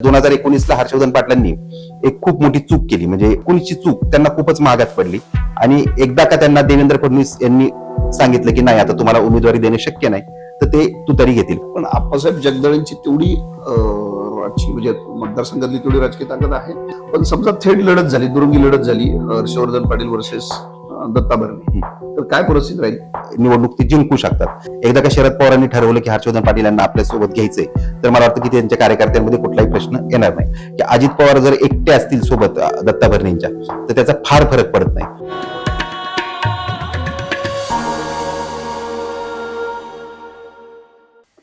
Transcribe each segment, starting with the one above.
दोन हजार एकोणीसला हर्षवर्धन पाटलांनी एक खूप मोठी चूक केली. म्हणजे एकोणीसची चूक त्यांना खूपच महागात पडली. आणि एकदा का त्यांना देवेंद्र फडणवीस यांनी सांगितलं की नाही आता तुम्हाला उमेदवारी देणे शक्य नाही तर ते तुतारी घेतील. पण आप्पासाहेब जगदाळेंची तेवढी म्हणजे मतदारसंघातली तेवढी राजकीय ताकद आहे. पण समजा थेट लढत झाली दुरंगी लढत झाली हर्षवर्धन पाटील वर्सेस दत्ता भरणे तर काय परिस्थिती राहील? निवडणूक ते जिंकू शकतात. एकदा का शरद पवारांनी ठरवलं की हर्षवर्धन पाटील यांना आपल्यासोबत घ्यायचंय तर मला वाटतं की त्यांच्या कार्यकर्त्यांमध्ये कुठलाही प्रश्न येणार नाही. की अजित पवार जर एकटे असतील सोबत दत्ता भरणेंच्या तर त्याचा फार फरक पडत नाही.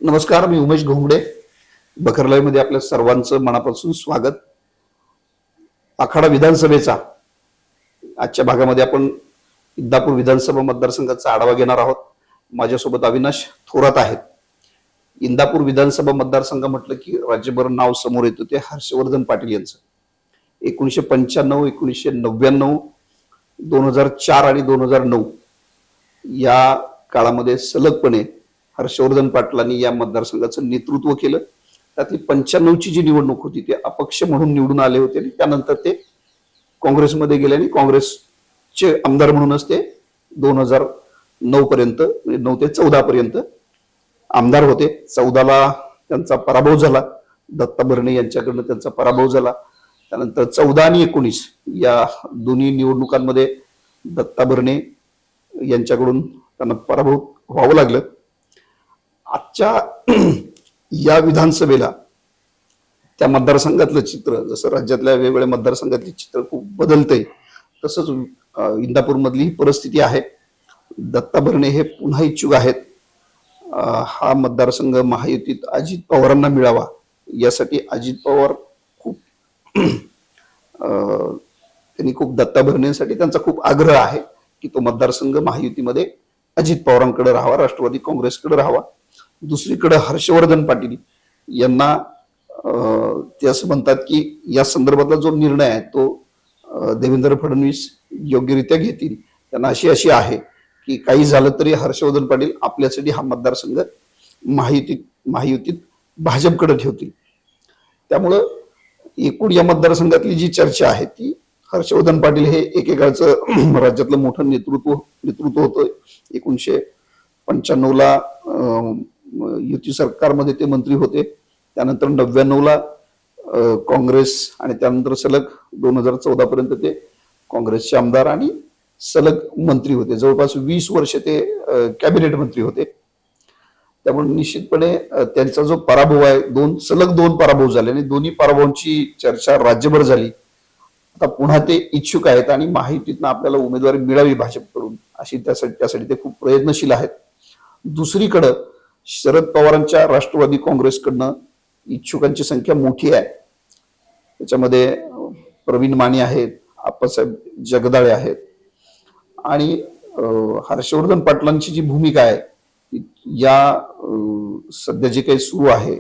नमस्कार मी उमेश घोंगडे. मध्ये आपल्या सर्वांचं मनापासून स्वागत. आखाडा विधानसभेचा आजच्या भागामध्ये आपण इंदापूर विधानसभा मतदारसंघाचा आढावा घेणार आहोत. माझ्यासोबत अविनाश थोरात आहेत. इंदापूर विधानसभा मतदारसंघ म्हटलं की राज्यभर नाव समोर येतं ते हर्षवर्धन पाटील यांचं. एकोणीसशे पंच्याण्णव एकोणीसशे नव्याण्णव दोन हजार चार आणि दोन हजार नऊ या काळामध्ये सलगपणे हर्षवर्धन पाटलांनी या मतदारसंघाचं नेतृत्व केलं. त्यातली पंच्याण्णवची जी निवडणूक होती ते अपक्ष म्हणून निवडून आले होते आणि त्यानंतर ते काँग्रेसमध्ये गेले आणि चे आमदार म्हणूनच ते दोन हजार नऊ पर्यंत म्हणजे नऊ ते चौदा पर्यंत आमदार होते. चौदाला त्यांचा पराभव झाला. दत्ता भरणे यांच्याकडनं त्यांचा पराभव झाला. त्यानंतर चौदा आणि एकोणीस या दोन्ही निवडणुकांमध्ये दत्ता भरणे यांच्याकडून त्यांना पराभव व्हावं लागलं. आजच्या या विधानसभेला त्या मतदारसंघातलं चित्र जसं राज्यातल्या वेगवेगळ्या मतदारसंघातले चित्र खूप बदलतंय तसंच इंदापूरमधली ही परिस्थिती आहे. दत्ता भरणे हे पुन्हा इच्छुक आहेत. हा मतदारसंघ महायुतीत अजित पवारांना मिळावा यासाठी अजित पवार खूप त्यांनी खूप दत्ता भरणेसाठी त्यांचा खूप आग्रह आहे की तो मतदारसंघ महायुतीमध्ये अजित पवारांकडे राहावा राष्ट्रवादी काँग्रेसकडे राहावा. दुसरीकडे हर्षवर्धन पाटील यांना ते असं म्हणतात की या संदर्भातला जो निर्णय आहे तो देवेंद्र फडणवीस योग्यरित्या घेतील. त्यांना अशी अशी आहे की काही झालं तरी हर्षवर्धन पाटील आपल्यासाठी हा मतदारसंघ महायुतीत महायुतीत भाजपकडे ठेवतील. त्यामुळं एकूण या मतदारसंघातली जी चर्चा आहे ती हर्षवर्धन पाटील हे एकेकाळचं राज्यातलं मोठं नेतृत्व नेतृत्व होतं. एकोणीशे पंच्याण्णवला युती सरकारमध्ये ते मंत्री होते. त्यानंतर नव्याण्णवला काँग्रेस आणि त्यानंतर सलग दोन हजार चौदा पर्यंत ते काँग्रेसचे आमदार आणि सलग मंत्री होते. जवळपास वीस वर्ष ते कॅबिनेट मंत्री होते. त्यामुळे निश्चितपणे त्यांचा जो पराभव आहे दोन सलग दोन पराभव झाले आणि दोन्ही पराभवांची चर्चा राज्यभर झाली. आता पुन्हा ते इच्छुक आहेत आणि माहितीतनं आपल्याला उमेदवारी मिळावी भाजपकडून अशी त्यासाठी त्यासाठी ते खूप प्रयत्नशील आहेत. दुसरीकडं शरद पवारांच्या राष्ट्रवादी काँग्रेसकडनं इच्छुकांची संख्या मोठी आहे. त्याच्यामध्ये प्रवीण माने आहेत आप्पासाहेब जगदाळे आहेत. आणि हर्षवर्धन पाटलांची जी भूमिका आहे या सध्या जे काही सुरू आहे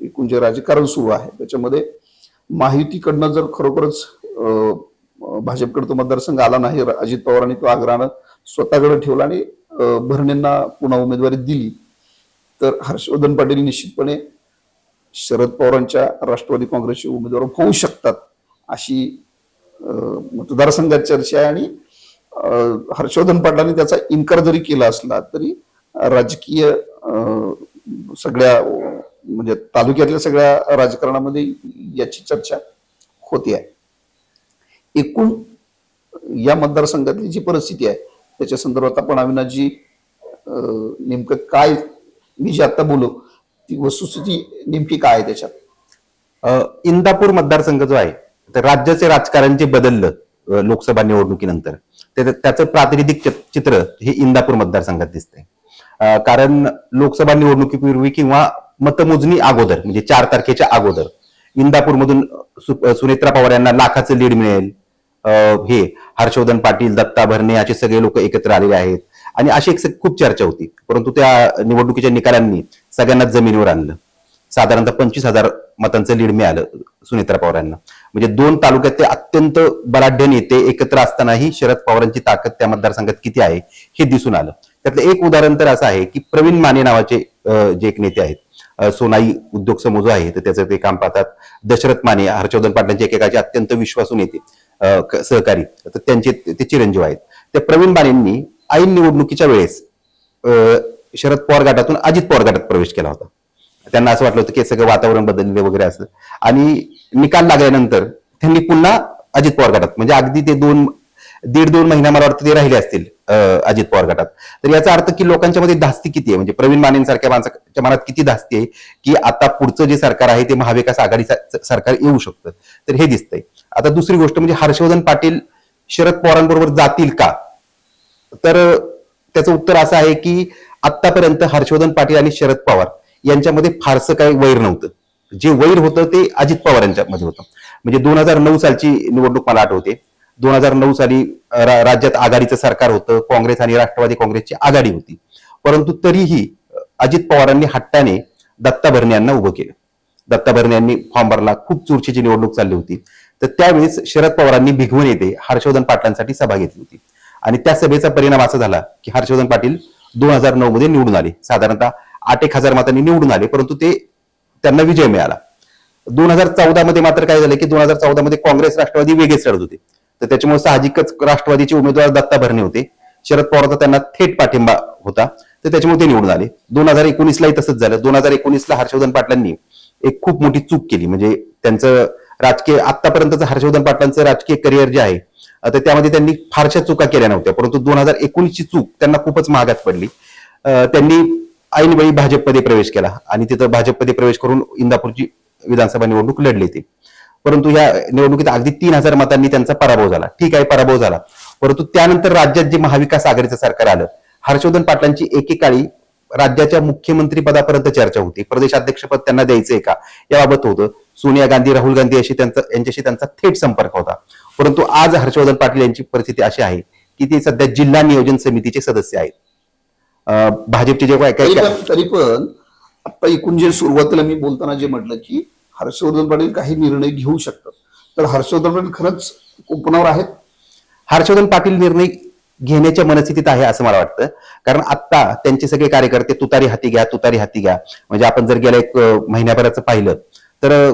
एकूण जे राजकारण सुरू आहे त्याच्यामध्ये माहितीकडनं जर खरोखरच अं, भाजपकडे तो मतदारसंघ आला नाही अजित पवारांनी तो आग्रहानं स्वतःकडे ठेवला आणि भरणेंना पुन्हा उमेदवारी दिली तर हर्षवर्धन पाटील निश्चितपणे शरद पवारांच्या राष्ट्रवादी काँग्रेसचे उमेदवार होऊ शकतात अशी मतदारसंघात चर्चा आहे आणि हर्षवर्धन पाटलांनी त्याचा इन्कार जरी केला असला तरी राजकीय सगळ्या म्हणजे तालुक्यातल्या सगळ्या राजकारणामध्ये याची चर्चा होते आहे. एकूण या मतदारसंघातली जी परिस्थिती आहे त्याच्या संदर्भात आपण अविनाजी नेमकं काय मी जे आता बोलू ती वस्तुस्थिती नेमकी काय आहे त्याच्यात? इंदापूर मतदारसंघ जो आहे तर राज्याचे राजकारण जे बदललं लोकसभा निवडणुकीनंतर. त्याचं प्रातिनिधिक चित्र हे इंदापूर मतदारसंघात दिसतंय. कारण लोकसभा निवडणुकीपूर्वी किंवा मतमोजणी अगोदर म्हणजे चार तारखेच्या अगोदर इंदापूरमधून सु- सुनेत्रा पवार यांना लाखाचं लीड मिळेल. हे हर्षवर्धन पाटील दत्ता भरणे असे सगळे लोक एकत्र आलेले आहेत. आणि अशी एक खूप चर्चा होती. परंतु त्या निवडणुकीच्या निकालांनी सगळ्यांना जमिनीवर आणलं. साधारणतः पंचवीस हजार मतांचं लीड मिळालं सुनेत्रा पवारांना. म्हणजे दोन तालुक्यात ते अत्यंत बलाढ्य नेते एकत्र असतानाही शरद पवारांची ताकद त्या मतदारसंघात किती आहे हे दिसून आलं. त्यातलं एक उदाहरण तर असं आहे की प्रवीण माने नावाचे जे एक नेते आहेत सोनाई उद्योग समूह जो आहे तर त्याचं ते काम पाहतात. दशरथ माने हर्षवर्धन पाटलांचे एकेकाचे अत्यंत विश्वासू नेते सहकारी. तर त्यांचे ते चिरंजीव आहेत. ते प्रवीण मानेंनी ऐन निवडणुकीच्या वेळेस शरद पवार गटातून अजित पवार गटात प्रवेश केला होता. त्यांना असं वाटलं होतं की सगळं वातावरण बदलले वगैरे असं. आणि निकाल लागल्यानंतर त्यांनी पुन्हा अजित पवार गटात म्हणजे अगदी ते दोन दीड दोन महिना मला वाटतं ते राहिले असतील अजित पवार गटात. तर याचा अर्थ की लोकांच्या मध्ये धास्ती किती आहे? म्हणजे प्रवीण मानेंसारख्या माणसाच्या मनात किती धास्ती आहे की आता पुढचं जे सरकार आहे ते महाविकास आघाडी सरकार येऊ शकतं? तर हे दिसतंय. आता दुसरी गोष्ट म्हणजे हर्षवर्धन पाटील शरद पवारांबरोबर जातील का? तर त्याचं उत्तर असं आहे की आतापर्यंत हर्षवर्धन पाटील आणि शरद पवार यांच्यामध्ये फारसं काही वैर नव्हतं. जे वैर होतं ते अजित पवार यांच्यामध्ये होतं. म्हणजे दोन हजार नऊ सालची निवडणूक मला आठवते. दोन हजार नऊ साली रा- राज्यात आघाडीचं सरकार होतं. काँग्रेस आणि राष्ट्रवादी काँग्रेसची आघाडी होती. परंतु तरीही अजित पवारांनी हट्टाने दत्ता भरणे यांना उभं केलं. दत्ता भरणे यांनी फॉर्म भरला खूप चुरशीची निवडणूक चालली होती. तर त्यावेळेस शरद पवारांनी भिगवून येते हर्षवर्धन पाटलांसाठी सभा घेतली होती. आणि त्या सभेचा परिणाम असा झाला की हर्षवर्धन पाटील दोन हजार नऊ मध्ये निवडून आले. साधारणतः आठ एक हजार मतांनी निवडून आले परंतु ते त्यांना विजय मिळाला. दोन हजार चौदा मध्ये मात्र काय झालं की दोन हजार चौदा मध्ये काँग्रेस राष्ट्रवादी वेगळेच लढत होते. तर त्याच्यामुळे साहजिकच राष्ट्रवादीचे उमेदवार दत्ता भरणे होते. शरद पवारचा त्यांना थेट पाठिंबा होता. तर त्याच्यामुळे ते निवडून आले. दोन हजार एकोणीसलाही तसंच झालं. दोन हजार एकोणीसला हर्षवर्धन पाटलांनी एक खूप मोठी चूक केली. म्हणजे त्यांचं राजकीय आतापर्यंतचं हर्षवर्धन पाटलांचं राजकीय करिअर जे आहे तर त्यामध्ये त्यांनी फारशा चुका केल्या नव्हत्या. परंतु दोन हजार एकोणीसची चूक त्यांना खूपच महागात पडली. त्यांनी ऐनवेळी भाजपमध्ये प्रवेश केला आणि तिथं भाजपमध्ये प्रवेश करून इंदापूरची विधानसभा निवडणूक लढली ती. परंतु या निवडणुकीत अगदी तीन हजार मतांनी त्यांचा पराभव झाला. ठीक आहे पराभव झाला. परंतु त्यानंतर राज्यात जे महाविकास आघाडीचं सरकार आलं हर्षवर्धन पाटलांची एकेकाळी राज्याच्या मुख्यमंत्री पदापर्यंत चर्चा होती. प्रदेशाध्यक्षपद त्यांना द्यायचंय का? याबाबत होतं. सोनिया गांधी राहुल गांधी अशी त्यांचा यांच्याशी त्यांचा थेट संपर्क होता. परंतु आज हर्षवर्धन पाटील यांची परिस्थिती अशी आहे की ते सध्या जिल्हा नियोजन समितीचे सदस्य आहेत. भाजपचे जे काय तरी पण तरी पण आता एकूण जे सुरुवातीला मी बोलताना जे म्हटलं की हर्षवर्धन पाटील काही निर्णय घेऊ शकतात. तर हर्षवर्धन पाटील खरंच कुपनावर आहेत? हर्षवर्धन पाटील निर्णय घेण्याच्या मनस्थितीत आहे असं मला वाटतं. कारण आता त्यांचे सगळे कार्यकर्ते तुतारी हाती घ्या तुतारी हाती घ्या. म्हणजे आपण जर गेल्या एक महिन्याभराचं पाहिलं तर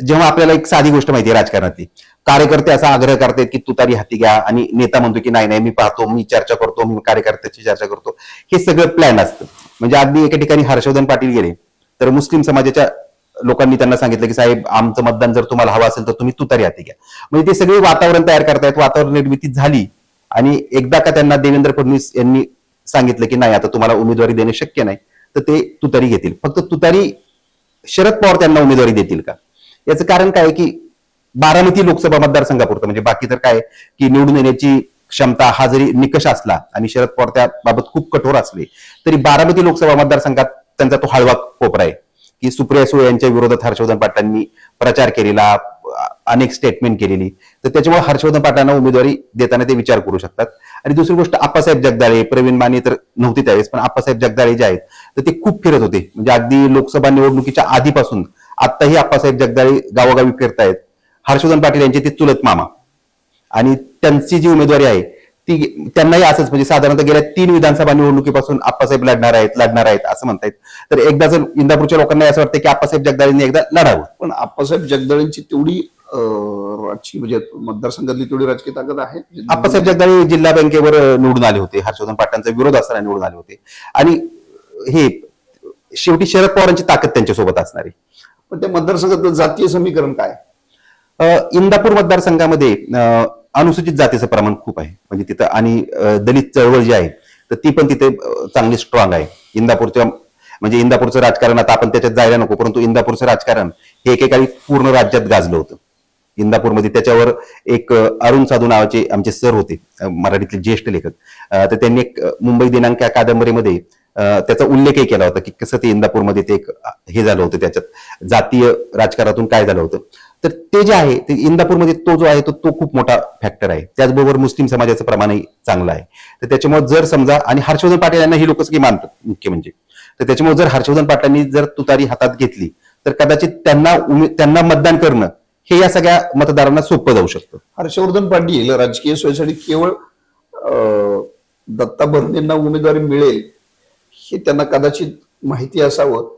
जेव्हा आपल्याला एक साधी गोष्ट माहिती आहे राजकारणातली कार्यकर्ते असा आग्रह करतात की तुतारी हाती घ्या आणि नेता म्हणतो की नाही नाही मी पाहतो मी चर्चा करतो मी कार्यकर्त्याची चर्चा करतो. हे सगळं प्लॅन असतं. म्हणजे अगदी एका ठिकाणी हर्षवर्धन पाटील गेले तर मुस्लिम समाजाच्या लोकांनी त्यांना सांगितलं की साहेब आमचं मतदान जर तुम्हाला हवं असेल तर तुम्ही तुतारी हाती घ्या. म्हणजे ते सगळे वातावरण तयार करतायत वातावरण निर्मिती झाली आणि एकदा का त्यांना देवेंद्र फडणवीस यांनी सांगितलं की नाही आता तुम्हाला उमेदवारी देणे शक्य नाही तर ते तुतारी घेतील. फक्त तुतारी शरद पवार त्यांना उमेदवारी देतील का? याचं कारण काय आहे की बारामती लोकसभा मतदारसंघापुरतं म्हणजे बाकी तर काय की निवडून येण्याची क्षमता हा जरी निकष असला आणि शरद पवार त्याबाबत खूप कठोर असले तरी बारामती लोकसभा मतदारसंघात त्यांचा तो हळवा कोपरा आहे. की सुप्रिया सुळे यांच्या विरोधात हर्षवर्धन पाटलांनी प्रचार केलेला अनेक स्टेटमेंट केलेली. तर त्याच्यामुळे हर्षवर्धन पाटलांना उमेदवारी देताना ते विचार करू शकतात. आणि दुसरी गोष्ट आप्पासाहेब जगदाळे प्रवीण माने तर नव्हते त्यावेळेस पण आप्पासाहेब जगदाळे जे आहेत तर ते खूप फिरत होते. म्हणजे अगदी लोकसभा निवडणुकीच्या आधीपासून आत्ताही आप्पासाहेब जगदाळे गावोगावी फिरतायत. हर्षवर्धन पाटील यांचे ते चुलत मामा. आणि त्यांची जी उमेदवारी आहे ती त्यांनाही असंच म्हणजे साधारणतः गेल्या तीन विधानसभा निवडणुकीपासून आप्पासाहेब लढणार आहेत लढणार आहेत असं म्हणतायत. तर एकदा जर इंदापूरच्या लोकांना असं वाटतं की आप्पासाहेब जगदाळेंनी एकदा लढावं. पण आप्पासाहेब जगदाळींची तेवढी म्हणजे मतदारसंघातली तेवढी राजकीय ताकद आहे. आप्पासाहेब जगदाळे जिल्हा बँकेवर निवडून आले होते. हर्षवर्धन पाटलांचा विरोध असताना निवडून आले होते. आणि हे शेवटी शरद पवारांची ताकद त्यांच्यासोबत असणार. आहे पण त्या मतदारसंघातलं जातीय समीकरण काय? इंदापूर मतदारसंघामध्ये अनुसूचित जातीचं प्रमाण खूप आहे. म्हणजे तिथं आणि दलित चळवळ जी आहे तर ती पण तिथे चांगली स्ट्रॉंग आहे. इंदापूरच्या म्हणजे इंदापूरचं राजकारण आता आपण त्याच्यात जायला नको परंतु इंदापूरचं राजकारण हे एकेकाळी पूर्ण राज्यात गाजलं होतं. इंदापूरमध्ये त्याच्यावर एक अरुण साधू नावाचे आमचे सर होते मराठीतले ज्येष्ठ लेखक. तर त्यांनी एक मुंबई दिनांक या कादंबरीमध्ये त्याचा उल्लेखही केला होता की कसं ते इंदापूरमध्ये ते एक हे झालं होतं त्याच्यात. जातीय राजकारणातून काय झालं होतं. तर ते जे आहे ते इंदापूरमध्ये तो जो आहे तो तो खूप मोठा फॅक्टर आहे. त्याचबरोबर मुस्लिम समाजाचं प्रमाणही चांगलं आहे. तर त्याच्यामुळे जर समजा आणि हर्षवर्धन पाटील यांना ही लोकच की मानतात मुख्य म्हणजे. तर त्याच्यामुळे जर हर्षवर्धन पाटलांनी जर तुतारी हातात घेतली तर कदाचित त्यांना त्यांना मतदान करणं हे या सगळ्या मतदारांना सोपं जाऊ शकतं. हर्षवर्धन पाटील राजकीय सोयीसाठी केवळ दत्ता भरणेंना उमेदवारी मिळेल हे त्यांना कदाचित माहिती असावं.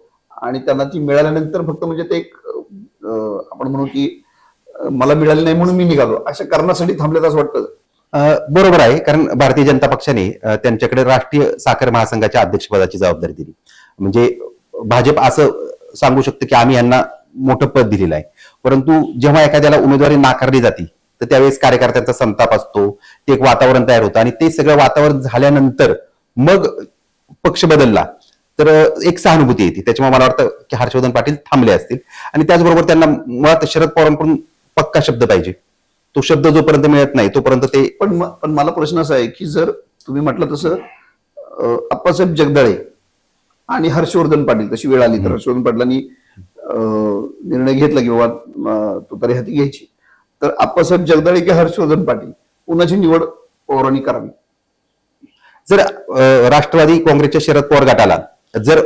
आणि त्यांना ती मिळाल्यानंतर फक्त म्हणजे ते एक आपण म्हणू की मला मिळाली नाही म्हणून मी निघालो. अशा कारणासाठी थांबलेत असं वाटतं. बरोबर आहे कारण भारतीय जनता पक्षाने त्यांच्याकडे राष्ट्रीय साखर महासंघाच्या अध्यक्षपदाची जबाबदारी दिली. म्हणजे भाजप असं सांगू शकतं की आम्ही यांना मोठं पद दिलेलं आहे. परंतु जेव्हा एखाद्याला उमेदवारी नाकारली जाते तर त्यावेळेस कार्यकर्त्यांचा संताप असतो ते एक वातावरण तयार होतं आणि ते सगळं वातावरण झाल्यानंतर मग पक्ष बदलला तर एक सहानुभूती येते. त्याच्यामुळे मला वाटतं की हर्षवर्धन पाटील थांबले असतील. आणि त्याचबरोबर त्यांना मुळात शरद पवारांकडून पक्का शब्द पाहिजे. तो शब्द जोपर्यंत मिळत नाही तोपर्यंत ते पण पण मला प्रश्न असा आहे की जर तुम्ही म्हटलं तसं अप्पासाहेब जगदाळे आणि हर्षवर्धन पाटील तशी वेळ आली तर हर्षवर्धन पाटलांनी निर्णय घेतला की बाबा अं, तुतारी हाती घ्यायची. तर आप्पासाहेब जगदाळे की हर्षवर्धन पाटील कुणाची निवड पवारांनी करावी. जर राष्ट्रवादी काँग्रेसच्या शरद पवार गटाला जर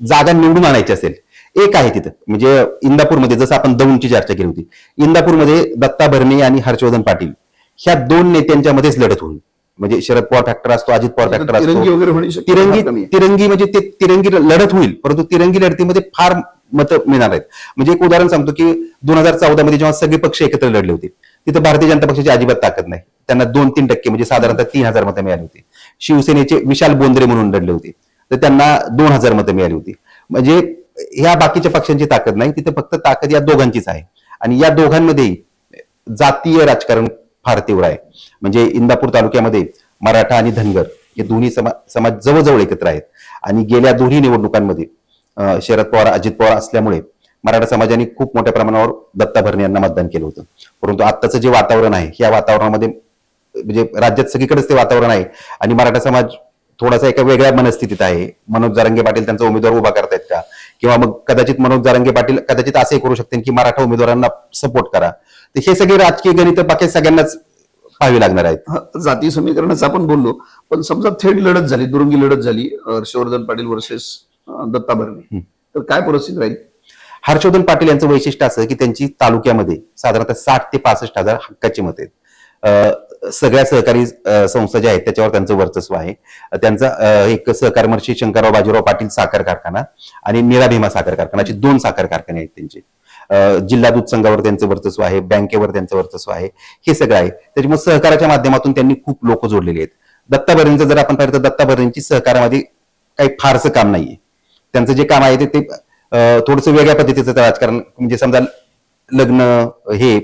जागा निवडून आणायची असेल एक आहे तिथं. म्हणजे इंदापूरमध्ये जसं आपण दौंडची चर्चा केली होती इंदापूरमध्ये दत्ता भरणे आणि हर्षवर्धन पाटील ह्या दोन नेत्यांच्या मध्येच लढत होईल. म्हणजे शरद पवार फॅक्टर असतो अजित पवार फॅक्टर असतो. वगैरे तिरंगी तिरंगी म्हणजे ते तिरंगी लढत होईल परंतु तिरंगी लढतीमध्ये फार मतं मिळणार आहेत. म्हणजे एक उदाहरण सांगतो की दोन हजार चौदा मध्ये जेव्हा सगळे पक्ष एकत्र लढले होते तिथं भारतीय जनता पक्षाची अजिबात ताकद नाही. त्यांना दोन तीन टक्के म्हणजे साधारणतः तीन हजार मतं मिळाली होती. शिवसेनेचे विशाल बोंद्रे म्हणून लढले होते. तर त्यांना दोन हजार मतं मिळाली होती. म्हणजे ह्या बाकीच्या पक्षांची ताकद नाही तिथे फक्त ताकद या दोघांचीच आहे. आणि या दोघांमध्ये जातीय राजकारण फार तीव्र आहे. म्हणजे इंदापूर तालुक्यामध्ये मराठा आणि धनगर हे दोन्ही समाज समाज जवळजवळ एकत्र आहेत. आणि गेल्या दोन्ही निवडणुकांमध्ये शरद पवार अजित पवार असल्यामुळे मराठा समाजाने खूप मोठ्या प्रमाणावर दत्ता भरणे यांना मतदान केलं होतं. परंतु आत्ताचं जे वातावरण आहे या वातावरणामध्ये म्हणजे राज्यात सगळीकडेच ते वातावरण आहे आणि मराठा समाज थोडासा एका वेगळ्या मनस्थितीत आहे. मनोज जारंगे पाटील त्यांचा उमेदवार उभा करतायत का? किंवा मग कदाचित मनोज जारंगे पाटील कदाचित असंही करू शकतील की मराठा उमेदवारांना सपोर्ट करा. तर हे सगळे राजकीय गणित बाकी सगळ्यांनाच पाहावी लागणार आहेत. जाती समीकरणाचं आपण बोललो. पण समजा थेट लढत झाली दुरंगी लढत झाली हर्षवर्धन पाटील वर्सेस दत्ता भरणे. तर काय परिस्थिती राहील? हर्षवर्धन पाटील यांचं वैशिष्ट्य असं की त्यांची तालुक्यामध्ये साधारणतः साठ ते पासष्ट हजार हक्काची मत आहेत. सगळ्या सहकारी संस्था ज्या आहेत त्याच्यावर त्यांचं वर्चस्व आहे. त्यांचा एक सहकारमर्षी शंकरराव बाजीराव पाटील साखर कारखाना आणि निरा भीमा साखर कारखाना असे दोन साखर कारखाने आहेत त्यांचे. जिल्हा दूध संघावर त्यांचं वर्चस्व आहे बँकेवर त्यांचं वर्चस्व आहे हे सगळं आहे. त्याच्यामुळे सहकाराच्या माध्यमातून त्यांनी खूप लोक जोडलेली आहेत. दत्ता भरणीचं जर आपण पाहिलं तर दत्ता भरणींची सहकारामध्ये काही फारसं काम नाहीये. त्यांचं जे काम आहे ते- ते थोडस वेगळ्या पद्धतीचं राजकारण म्हणजे समजा लग्न हे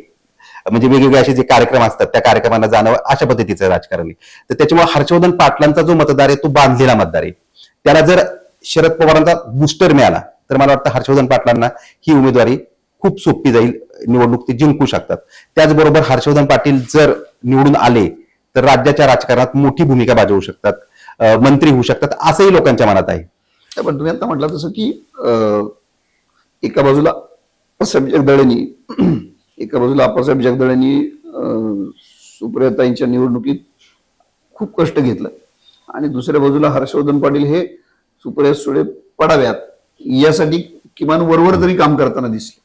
म्हणजे वेगवेगळे असे जे कार्यक्रम असतात त्या कार्यक्रमांना जाणं अशा पद्धतीचं राजकारण आहे. तर त्याच्यामुळे हर्षवर्धन पाटलांचा जो मतदार आहे तो बांधलेला मतदार आहे. त्याला जर शरद पवारांचा बुस्टर मिळाला तर मला वाटतं हर्षवर्धन पाटलांना ही उमेदवारी खूप सोपी जाईल निवडणूक ते जिंकू शकतात. त्याचबरोबर हर्षवर्धन पाटील जर निवडून आले तर राज्याच्या राजकारणात मोठी भूमिका बजावू शकतात मंत्री होऊ शकतात असंही लोकांच्या मनात आहे. नाही, पण तुम्ही आता म्हटलं तसं की अं, एका बाजूला आप्पासाहेब जगदळेंनी एका बाजूला अप्पासाहेब जगदळेंनी अं, निवडणुकीत खूप कष्ट घेतलं. आणि दुसऱ्या बाजूला हर्षवर्धन पाटील हे सुप्रिया सुळे पडाव्यात यासाठी किमान वरवर तरी काम करताना दिसले.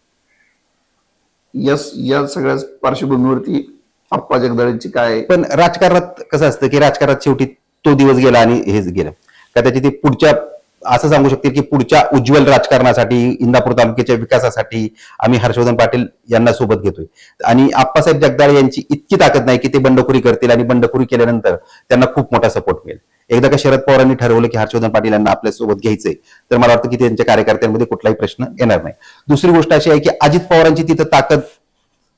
या या सगळ्या पार्श्वभूमीवरती आप्पा जगदाळेंची काय पण राजकारणात कसं असतं की राजकारणात शेवटी तो दिवस गेला आणि हेच गेलं. त्याची ते पुढच्या असं सांगू शकतील की पुढच्या उज्ज्वल राजकारणासाठी इंदापूर तालुक्याच्या विकासासाठी आम्ही हर्षवर्धन पाटील यांना सोबत घेतोय. आणि आप्पासाहेब जगदाळे यांची इतकी ताकद नाही की ते बंडखोरी करतील आणि बंडखोरी केल्यानंतर त्यांना खूप मोठा सपोर्ट मिळेल. एकदा का शरद पवारांनी ठरवलं की हर्षवर्धन पाटील यांना आपल्यासोबत घ्यायचंय तर मला वाटतं की त्यांच्या कार्यकर्त्यांमध्ये कुठलाही प्रश्न येणार नाही. दुसरी गोष्ट अशी आहे की अजित पवारांची तिथं ताकद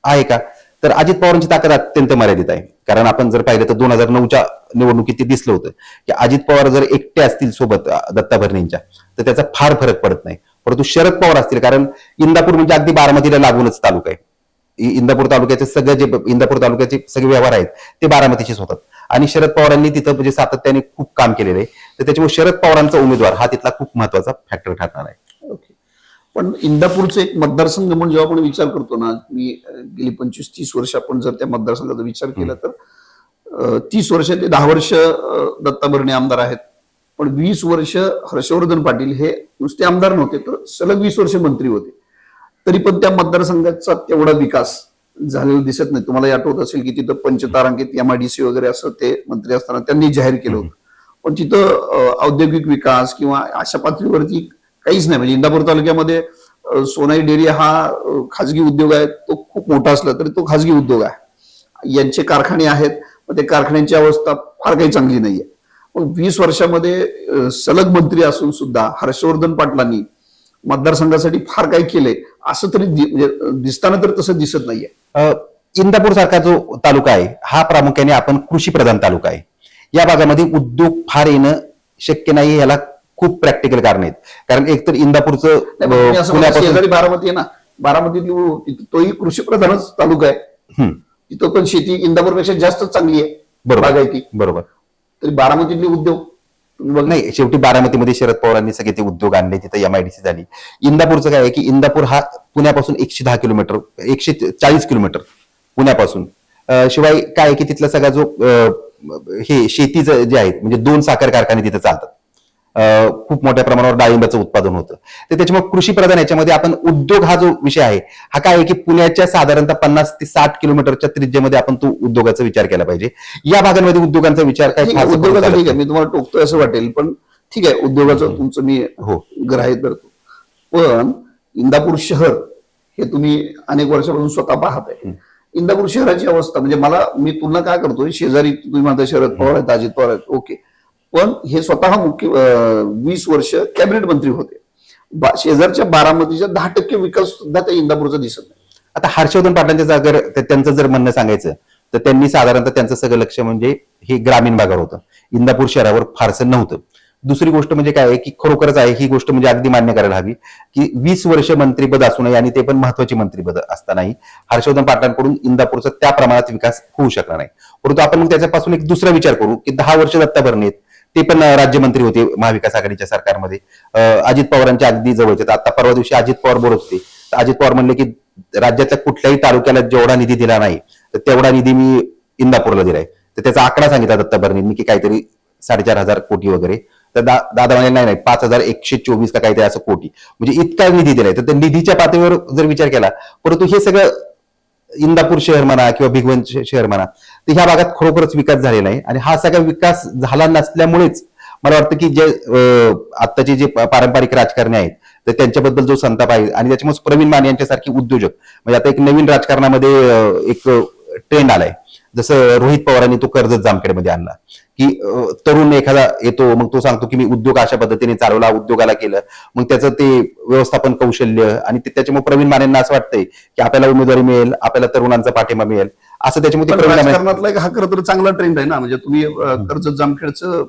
आहे का? तर अजित पवारांची ताकद अत्यंत मर्यादित आहे. कारण आपण जर पाहिलं तर दोन हजार नऊच्या निवडणुकीत ते दिसलं होतं की अजित पवार जर एकटे असतील सोबत दत्ता भरणेंच्या तर त्याचा फार फरक पडत नाही. परंतु शरद पवार असतील कारण इंदापूर म्हणजे अगदी बारामतीला लागूनच तालुका आहे. इंदापूर तालुक्याचे सगळे जे इंदापूर तालुक्याचे सगळे व्यवहार आहेत ते बारामतीचेच होतात. आणि शरद पवारांनी तिथं म्हणजे सातत्याने खूप काम केलेलं आहे. तर त्याच्यामुळे शरद पवारांचा उमेदवार हा तिथला खूप महत्त्वाचा फॅक्टर ठरणार आहे. पण इंदापूरचं एक मतदारसंघ म्हणून जेव्हा आपण विचार करतो ना मी गेली पंचवीस तीस वर्ष आपण जर त्या मतदारसंघाचा विचार केला तर तीस वर्ष ते दहा वर्ष दत्ता भरणे आमदार आहेत. पण वीस वर्ष हर्षवर्धन पाटील हे नुसते आमदार नव्हते तर सलग वीस वर्ष मंत्री होते. तरी पण त्या मतदारसंघाचा तेवढा विकास झालेला दिसत नाही. तुम्हाला आठवत असेल की तिथं पंचतारांकित एमआयडीसी वगैरे असं ते मंत्री असताना त्यांनी जाहीर केलं होतं. पण तिथं औद्योगिक विकास किंवा अशा पातळीवरती काहीच नाही. म्हणजे इंदापूर तालुक्यामध्ये सोनाई डेअरी हा खाजगी उद्योग आहे. तो खूप मोठा असला तरी तो खाजगी उद्योग आहे. यांचे कारखाने आहेत. मग ते कारखान्यांची अवस्था फार काही चांगली नाहीये. मग वीस वर्षामध्ये सलग मंत्री असून सुद्धा हर्षवर्धन पाटलांनी मतदारसंघासाठी फार काही केलंय असं तरी म्हणजे दिसताना तर तसं दिसत नाहीये. इंदापूर सारखा जो तालुका आहे हा प्रामुख्याने आपण कृषी प्रधान तालुका आहे. या भागामध्ये उद्योग फार येणं शक्य नाही याला खूप प्रॅक्टिकल कारण आहेत. कारण एकतर इंदापूरचं म्हणता, पुण्यापासून शेजारी बारामती आहे ना तिथं तोही कृषी प्रधानच तालुका आहे. तिथं पण शेती इंदापूरपेक्षा जास्त चांगली आहे बरोबर बागायती. बरोबर. तरी बारामतीतले उद्योग बघ. नाही शेवटी बारामतीमध्ये शरद पवारांनी सगळे ते उद्योग आणले तिथं एमआयडीसी झाली. इंदापूरचं काय आहे की इंदापूर हा पुण्यापासून एकशे दहा किलोमीटर एकशे चाळीस किलोमीटर पुण्यापासून. शिवाय काय आहे की तिथला सगळा जो हे शेतीचं जे आहे म्हणजे दोन साखर कारखाने तिथे चालतात. खूप मोठ्या प्रमाणावर डाळिंबाचं उत्पादन होतं. तर त्याच्यामुळे कृषी प्रधान याच्यामध्ये आपण उद्योग हा जो विषय आहे हा काय आहे की पुण्याच्या साधारणतः पन्नास ते साठ किलोमीटरच्या त्रिज्येमध्ये आपण तो उद्योगाचा विचार केला पाहिजे. या भागांमध्ये उद्योगांचा विचार काय उद्योगाचं ठीक आहे मी तुम्हाला टोकतोय असं वाटेल पण ठीक आहे उद्योगाचं तुमचं मी हो. ग्राह्य धरतो. पण इंदापूर शहर हे तुम्ही अनेक वर्षापासून स्वतः पाहत आहे. इंदापूर शहराची अवस्था म्हणजे मला मी तुलना काय करतोय शेजारी तुम्ही म्हणता शरद पवार आहेत अजित पवार आहेत ओके. पण हे स्वतः मुख्य वीस वर्ष कॅबिनेट मंत्री होते. बा- शेजारच्या बारामतीच्या दहा टक्के विकास सुद्धा त्या इंदापूरचा दिसत नाही. आता हर्षवर्धन पाटलांच्या जागर त्यांचं जर म्हणणं सांगायचं तर त्यांनी साधारणतः त्यांचं सगळं लक्ष म्हणजे हे ग्रामीण भागावर होतं. इंदापूर शहरावर फारसं नव्हतं. दुसरी गोष्ट म्हणजे काय आहे की खरोखरच आहे ही गोष्ट म्हणजे अगदी मान्य करायला हवी की वीस वर्ष मंत्रीपद असू नये आणि ते पण महत्वाची मंत्रीपद असतानाही हर्षवर्धन पाटलांकडून इंदापूरचा त्या प्रमाणात विकास होऊ शकला नाही. परंतु आपण मग त्याच्यापासून एक दुसरा विचार करू की दहा वर्ष दत्ता भरणे आहेत. ते पण राज्यमंत्री होते महाविकास आघाडीच्या सरकारमध्ये. अजित पवारांच्या अगदी जवळचे. आता परवा दिवशी अजित पवार बोलत होते. तर अजित पवार म्हणले की राज्यातल्या कुठल्याही तालुक्याला जेवढा निधी दिला नाही तर तेवढा निधी मी इंदापूरला दिलाय. तर त्याचा आकडा सांगितला दत्ता भरणेंनी की काहीतरी साडेचार हजार कोटी वगैरे. तर दा- दादा म्हणाले नाही नाही पाच हजार एकशे चोवीस का काहीतरी असं कोटी. म्हणजे इतका निधी दिलाय. तर निधीच्या पातळीवर जर विचार केला परंतु हे सगळं इंदापूर शहर म्हणा किंवा भिगवण शहर म्हणा तर ह्या भागात खरोखरच विकास झालेला आहे आणि हा सगळा विकास झाला नसल्यामुळेच मला वाटतं की जे आत्ताचे जे पारंपरिक राजकारणी आहेत तर त्यांच्याबद्दल जो संताप आहे आणि त्याच्यामुळे प्रवीण माने यांच्यासारखे उद्योजक म्हणजे आता एक नवीन राजकारणामध्ये एक ट्रेंड आलाय. जसं रोहित पवारांनी तो कर्जत जामखेडमध्ये आणला. की तरुण एखादा येतो मग तो सांगतो की मी उद्योग अशा पद्धतीने चालवला उद्योगाला केलं. मग त्याचं ते व्यवस्थापन कौशल्य आणि त्याच्यामुळे प्रवीण मानेंना असं वाटतंय की आपल्याला उमेदवारी मिळेल आपल्याला तरुणांचा पाठिंबा मिळेल. असं एक हा खरं तर चांगला ट्रेंड आहे ना. म्हणजे तुम्ही अं, कर्जत जामखेडचं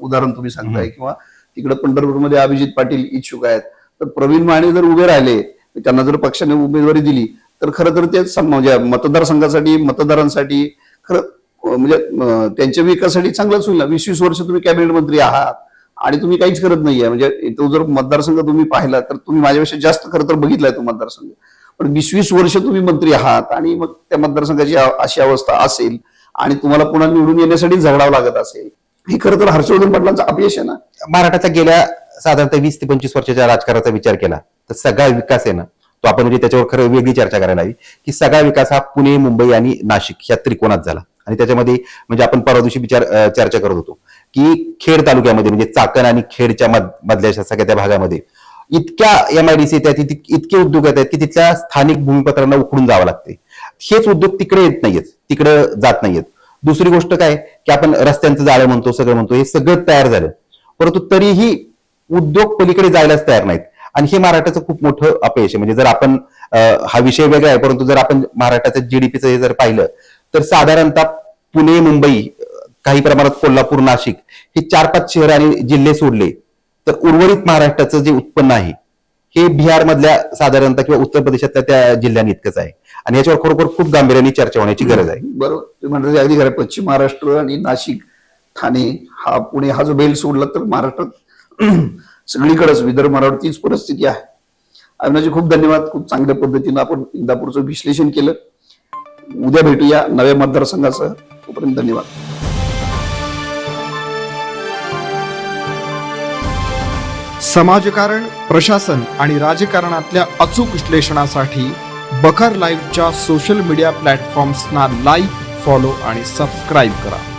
उदाहरण तुम्ही सांगताय किंवा तिकडे पंढरपूरमध्ये अभिजित पाटील इच्छुक आहेत. तर प्रवीण माने जर उभे राहिले त्यांना जर पक्षाने उमेदवारी दिली तर खरं तर ते म्हणजे मतदारसंघासाठी मतदारांसाठी खरं म्हणजे त्यांच्या विकासासाठी चांगलंच होईल ना. वीस वीस वर्ष तुम्ही कॅबिनेट मंत्री आहात आणि तुम्ही काहीच करत नाहीये. म्हणजे तो जर मतदारसंघ तुम्ही पाहिला तर तुम्ही माझ्यापेक्षा जास्त खरं तर बघितलाय तो मतदारसंघ. पण वीस वीस वर्ष तुम्ही मंत्री आहात आणि मग त्या मतदारसंघाची अशी अवस्था असेल आणि तुम्हाला पुन्हा निवडून येण्यासाठी झगडावं लागत असेल हे खरं तर हर्षवर्धन पाटलांचं अपयश आहे ना? महाराष्ट्राचा गेल्या साधारणतः वीस ते पंचवीस वर्षाच्या राजकारणाचा विचार केला तर सगळा विकास आहे ना तो आपण म्हणजे त्याच्यावर खरं वेगळी चर्चा करायला हवी की सगळा विकास हा पुणे मुंबई आणि नाशिक या त्रिकोणात झाला. आणि त्याच्यामध्ये म्हणजे आपण परवा दिवशी विचार चर्चा करत होतो की खेड तालुक्यामध्ये म्हणजे चाकण आणि खेडच्या मधल्या सगळ्या त्या भागामध्ये इतक्या एम एमआयडीसी आहेत इत- इतके उद्योग आहेत की तिथल्या स्थानिक भूमिपत्रांना उखडून जावं लागते. हेच उद्योग तिकडे येत नाहीयेत तिकडे जात नाहीयेत. दुसरी गोष्ट काय की आपण रस्त्यांचं जाळं म्हणतो सगळं म्हणतो हे सगळं तयार झालं. परंतु तरीही उद्योग पलीकडे जायलाच तयार नाहीत. आणि हे महाराष्ट्राचं खूप मोठं अपयश आहे. म्हणजे जर आपण हा विषय वेगळा आहे परंतु जर आपण महाराष्ट्राचं जीडीपीचं हे जर पाहिलं तर साधारणतः पुणे मुंबई काही प्रमाणात कोल्हापूर नाशिक हे चार पाच शहर आणि जिल्हे सोडले तर उर्वरित महाराष्ट्राचं जे उत्पन्न आहे हे बिहार मधल्या साधारणतः किंवा उत्तर प्रदेशातल्या त्या जिल्ह्यांनी इतकंच आहे. आणि याच्यावर खरोखर खूप गांभीर्याने चर्चा होण्याची गरज आहे. बरोबर. तुम्ही अगदी खरं पश्चिम महाराष्ट्र आणि नाशिक ठाणे हा पुणे हा जो बेल सोडला तर महाराष्ट्रात सगळीकडेच विदर्भ मराठी तीच परिस्थिती आहे. अविनाजी खूप धन्यवाद. खूप चांगल्या पद्धतीनं आपण इंदापूरचं विश्लेषण केलं. उद्या भेटूया नव्या मतदारसंघासह. तोपर्यंत धन्यवाद. समाजकारण प्रशासन आणि राजकारणातल्या अचूक विश्लेषणासाठी बखर लाईव्हच्या सोशल मीडिया प्लॅटफॉर्म्सना लाईक फॉलो आणि सबस्क्राईब करा.